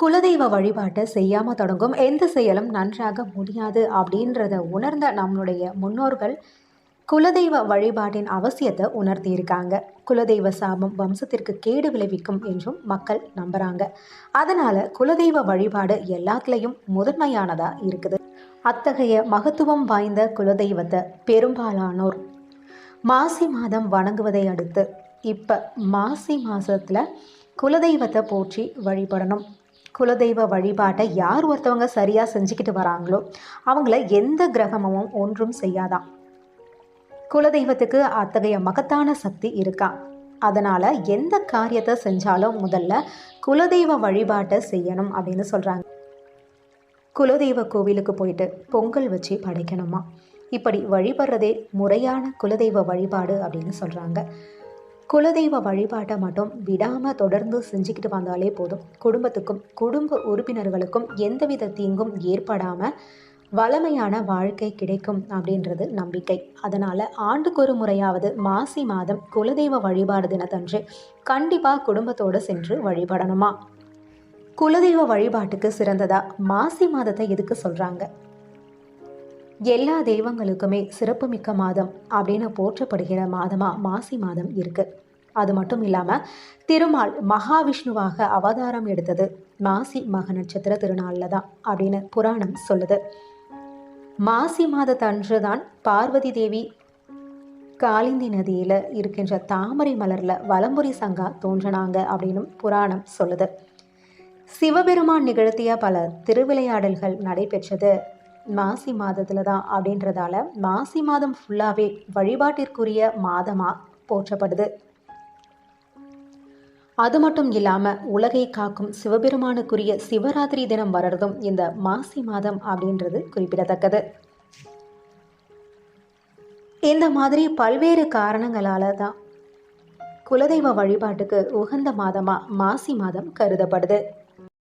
குலதெய்வ வழிபாட்டை செய்யாமல் தொடங்கும் எந்த செயலும் நன்றாக முடியாது அப்படின்றத உணர்ந்த நம்மளுடைய முன்னோர்கள் குலதெய்வ வழிபாட்டின் அவசியத்தை உணர்த்தியிருக்காங்க. குலதெய்வ சாபம் வம்சத்திற்கு கேடு விளைவிக்கும் என்றும் மக்கள் நம்புகிறாங்க அதனால் குலதெய்வ வழிபாடு எல்லாத்துலேயும் முதன்மையானதாக இருக்குது. அத்தகைய மகத்துவம் வாய்ந்த குலதெய்வத்தை பெரும்பாலானோர் மாசி மாதம் வணங்குவதை அடுத்து இப்போ மாசி மாதத்தில் குலதெய்வத்தை போற்றி வழிபடணும். குலதெய்வ வழிபாட்டை யார் ஒருத்தவங்க சரியாக செஞ்சுக்கிட்டு வராங்களோ அவங்கள எந்த கிரகமும் ஒன்றும் செய்யாதான் குலதெய்வத்துக்கு அத்தகைய மகத்தான சக்தி இருக்கா? அதனால் எந்த காரியத்தை செஞ்சாலும் முதல்ல குலதெய்வ வழிபாட்டை செய்யணும் அப்படின்னு சொல்கிறாங்க குலதெய்வ கோவிலுக்கு போயிட்டு பொங்கல் வச்சு படைக்கணுமா? இப்படி வழிபடுறதே முறையான குலதெய்வ வழிபாடு அப்படின்னு சொல்கிறாங்க குலதெய்வ வழிபாட்டை மட்டும் விடாமல் தொடர்ந்து செஞ்சுக்கிட்டு வந்தாலே போதும். குடும்பத்துக்கும் குடும்ப உறுப்பினர்களுக்கும் எந்தவித தீங்கும் ஏற்படாமல் வளமையான வாழ்க்கை கிடைக்கும் அப்படின்றது நம்பிக்கை. அதனால் ஆண்டுக்கு ஒரு முறையாவது மாசி மாதம் குலதெய்வ வழிபாடு தினத்தன்று கண்டிப்பாக குடும்பத்தோடு சென்று வழிபடணுமா? குலதெய்வ வழிபாட்டுக்கு சிறந்ததா? மாசி மாதத்தை எதுக்கு சொல்கிறாங்க எல்லா தெய்வங்களுக்குமே சிறப்புமிக்க மாதம் அப்படின்னு போற்றப்படுகிற மாதமாக மாசி மாதம் இருக்குது அது மட்டும் இல்லாமல் திருமால் மகாவிஷ்ணுவாக அவதாரம் எடுத்தது மாசி மக நட்சத்திர திருநாளில் தான் அப்படின்னு புராணம் சொல்லுது. மாசி மாதத்தன்று தான் பார்வதி தேவி காளிந்தி நதியில் இருக்கின்ற தாமரை மலரில் வலம்புரி சங்கா தோன்றினாங்க அப்படின்னும் புராணம் சொல்லுது. சிவபெருமான் நிகழ்த்திய பல திருவிளையாடல்கள் நடைபெற்றது மாசி மாதத்தில் தான் அப்படின்றதால மாசி மாதம் ஃபுல்லாகவே வழிபாட்டிற்குரிய மாதமாக போற்றப்படுது. அது மட்டும் இல்லாமல் உலகை காக்கும் சிவபெருமானுக்குரிய சிவராத்திரி தினம் வர்றதும் இந்த மாசி மாதம் அப்படின்றது குறிப்பிடத்தக்கது. இந்த மாதிரி பல்வேறு காரணங்களால தான் குலதெய்வ வழிபாட்டுக்கு உகந்த மாதமாக மாசி மாதம் கருதப்படுது.